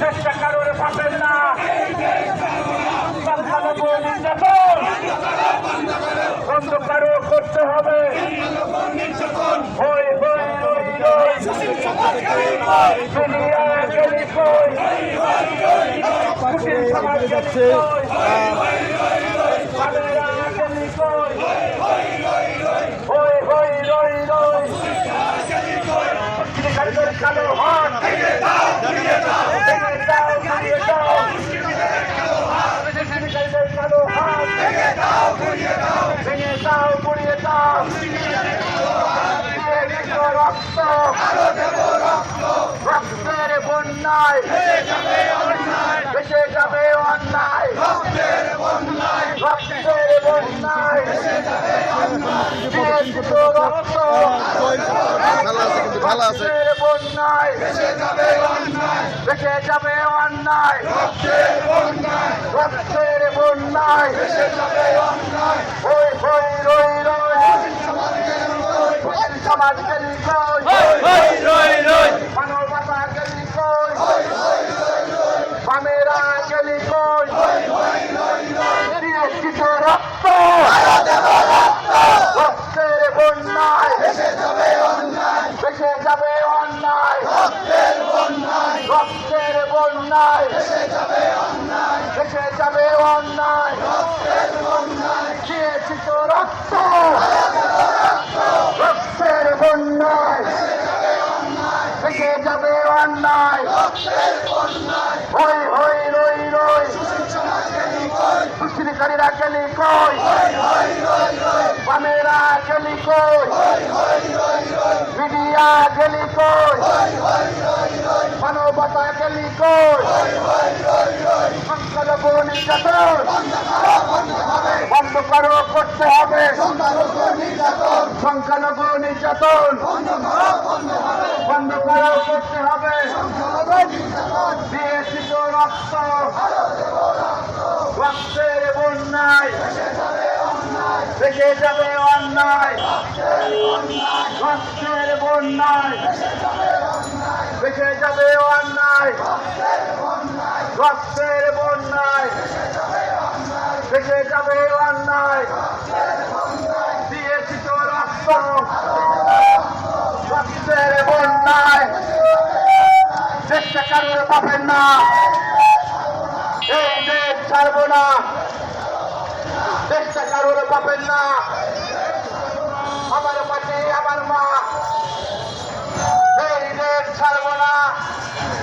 চেষ্টা কারোর পাবেন না। সংখ্যালঘু নির্যাতন। বন্ধ কারও করতে হবে। হই হই কুটির সমাজ হই হই রই রই মুসলিমদের কালো হাত। রক্তের বন্যায় ভেসে যাবে অন্যায়। রক্তের বন্যায় রক্ত ভালো আছে রক্তের বন্যায় ভেসে যাবে অন্যায় ভেসে যাবে অন্যায়। রক্তের বন্যায় ভেসে যাবে অন্যায়। বন্যায় ভেসে যাবে অন্যায়। ভেসে যাবে অন্যায়। দিয়েছি তো রক্ত রক্তের বন্যায়। ভেসে যাবে অন্যায়। হই হই, রই রই। দুষ্কৃতিকারীরা গেলি কই? বামেরা গেলি কই? মিডিয়া গেলি কই? গেলি কই সংখ্যালঘু নির্যাতন বন্ধ করো করতে হবে সংখ্যালঘু নির্যাতন বন্ধ করো করতে হবে দিয়েছি তো রক্ত রক্তের বন্যায় ভেসে যাবে অন্যায় রক্তের বন্যায় ভেসে যাবে অন্যায়। রক্তের বন্যায়। ভেসে যাবে অন্যায়। দিয়েছি তো রক্ত। রক্তের বন্যায়। চেষ্টা কারোর পাবেন না। এই দেশ ছাড়বো না। চেষ্টা কারোর পাবেন না। আমার মাটি আমার মা। Yeah.